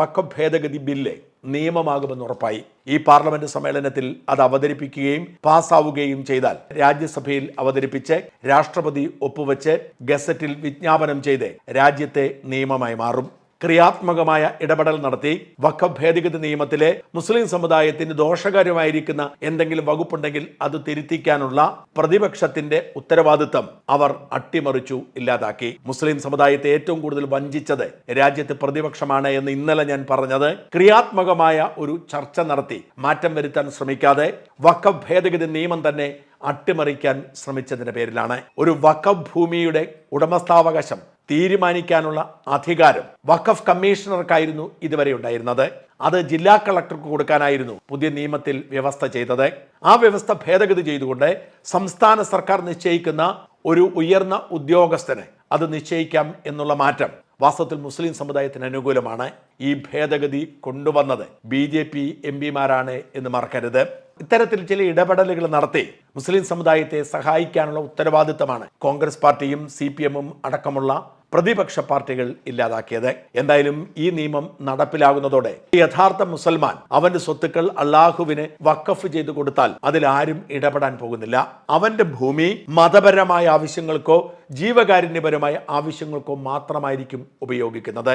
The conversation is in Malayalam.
വഖഫ് ഭേദഗതി ബില്ല് നിയമമാകുമെന്ന് ഉറപ്പായി. ഈ പാർലമെന്റ് സമ്മേളനത്തിൽ അത് അവതരിപ്പിക്കുകയും പാസ്സാവുകയും ചെയ്താൽ രാജ്യസഭയിൽ അവതരിപ്പിച്ച് രാഷ്ട്രപതി ഒപ്പുവെച്ച് ഗസറ്റിൽ വിജ്ഞാപനം ചെയ്ത് രാജ്യത്തെ നിയമമായി മാറും. ക്രിയാത്മകമായ ഇടപെടൽ നടത്തി. വഖഫ് ഭേദഗതി നിയമത്തിലെ മുസ്ലിം സമുദായത്തിന് ദോഷകരമായിരിക്കുന്ന എന്തെങ്കിലും വകുപ്പുണ്ടെങ്കിൽ അത് തിരുത്തിക്കാനുള്ള പ്രതിപക്ഷത്തിന്റെ ഉത്തരവാദിത്തം അവർ അട്ടിമറിച്ചു ഇല്ലാതാക്കി. മുസ്ലിം സമുദായത്തെ ഏറ്റവും കൂടുതൽ വഞ്ചിച്ചത് രാജ്യത്തെ പ്രതിപക്ഷമാണ് എന്ന് ഇന്നലെ ഞാൻ പറഞ്ഞത്. ക്രിയാത്മകമായ ഒരു ചർച്ച നടത്തി. മാറ്റം വരുത്താൻ ശ്രമിക്കാതെ വഖഫ് ഭേദഗതി നിയമം തന്നെ അട്ടിമറിക്കാൻ ശ്രമിച്ചതിന്റെ പേരിലാണ്. ഒരു വഖഫ് ഉടമസ്ഥാവകാശം തീരുമാനിക്കാനുള്ള അധികാരം വഖഫ് കമ്മീഷണർക്കായിരുന്നു ഇതുവരെ ഉണ്ടായിരുന്നത്. അത് ജില്ലാ കളക്ടർക്ക് കൊടുക്കാനായിരുന്നു പുതിയ നിയമത്തിൽ വ്യവസ്ഥ ചെയ്തത്. ആ വ്യവസ്ഥ ഭേദഗതി ചെയ്തുകൊണ്ട് സംസ്ഥാന സർക്കാർ നിശ്ചയിക്കുന്ന ഒരു ഉയർന്ന ഉദ്യോഗസ്ഥന് അത് നിശ്ചയിക്കാം എന്നുള്ള മാറ്റം വാസ്തവത്തിൽ മുസ്ലിം സമുദായത്തിന് അനുകൂലമാണ്. ഈ ഭേദഗതി കൊണ്ടുവന്നത് ബി ജെ പി എം പിമാരാണ് എന്ന് മറക്കരുത്. ഇത്തരത്തിൽ ചില ഇടപെടലുകൾ നടത്തി മുസ്ലിം സമുദായത്തെ സഹായിക്കാനുള്ള ഉത്തരവാദിത്തമാണ് കോൺഗ്രസ് പാർട്ടിയും സി അടക്കമുള്ള പ്രതിപക്ഷ പാർട്ടികൾ ഇല്ലാതാക്കിയത്. എന്തായാലും ഈ നിയമം നടപ്പിലാകുന്നതോടെ യഥാർത്ഥ മുസൽമാൻ അവന്റെ സ്വത്തുക്കൾ അള്ളാഹുവിന് വക്കഫ് ചെയ്തു കൊടുത്താൽ അതിൽ ആരും ഇടപെടാൻ പോകുന്നില്ല. അവന്റെ ഭൂമി മതപരമായ ആവശ്യങ്ങൾക്കോ ജീവകാരുണ്യപരമായ ആവശ്യങ്ങൾക്കോ മാത്രമായിരിക്കും ഉപയോഗിക്കുന്നത്.